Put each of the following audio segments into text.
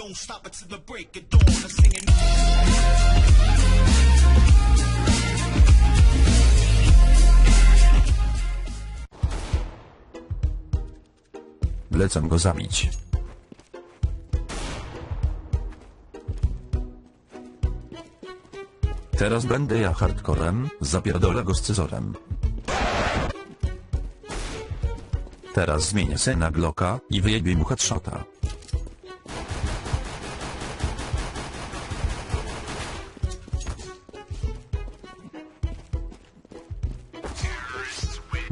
don't stop until the break of dawn. I'm singing. Go zabić. Teraz będę ja hardcorem, zapierdolę go z cyzorem. Teraz zmienię se na Glocka i wyjebię mu headshota.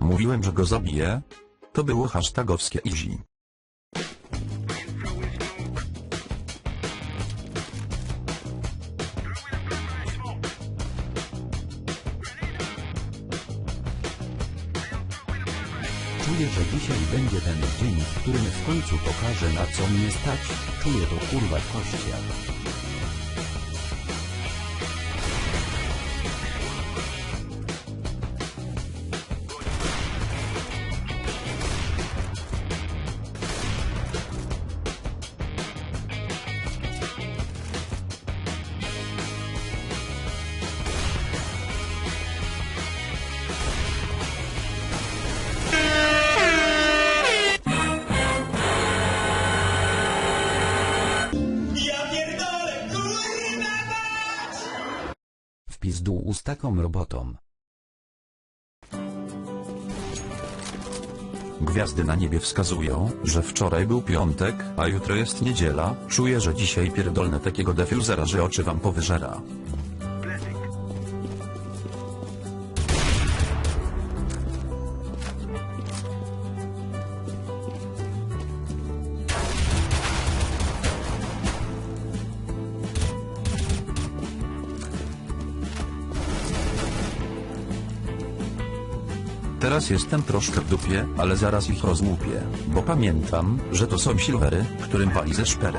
Mówiłem, że go zabiję. To było hashtagowskie easy. Czuję, że dzisiaj będzie ten dzień, w którym w końcu pokażę na co mnie stać. Czuję to kurwa w kościach. Pizdu ustakom robotom. Gwiazdy na niebie wskazują, że wczoraj był piątek, a jutro jest niedziela. Czuję, że dzisiaj pierdolne takiego defuzera, że oczy wam powyżera. Teraz jestem troszkę w dupie, ale zaraz ich rozłupię, bo pamiętam, że to są silvery, którym pali ze szpery.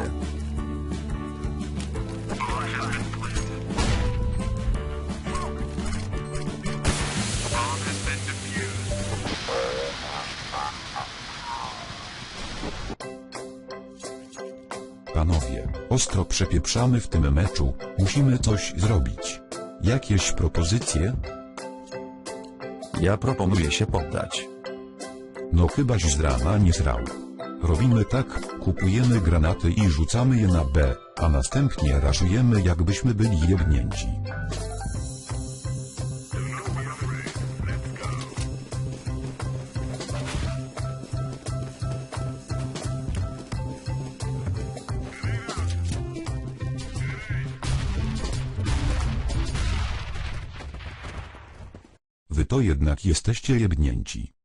Panowie, ostro przepieprzamy w tym meczu, musimy coś zrobić. Jakieś propozycje? Ja proponuję się poddać. No chybaś z rana nie srał. Robimy tak, kupujemy granaty i rzucamy je na B, a następnie raszujemy jakbyśmy byli jebnięci. Wy to jednak jesteście jebnięci.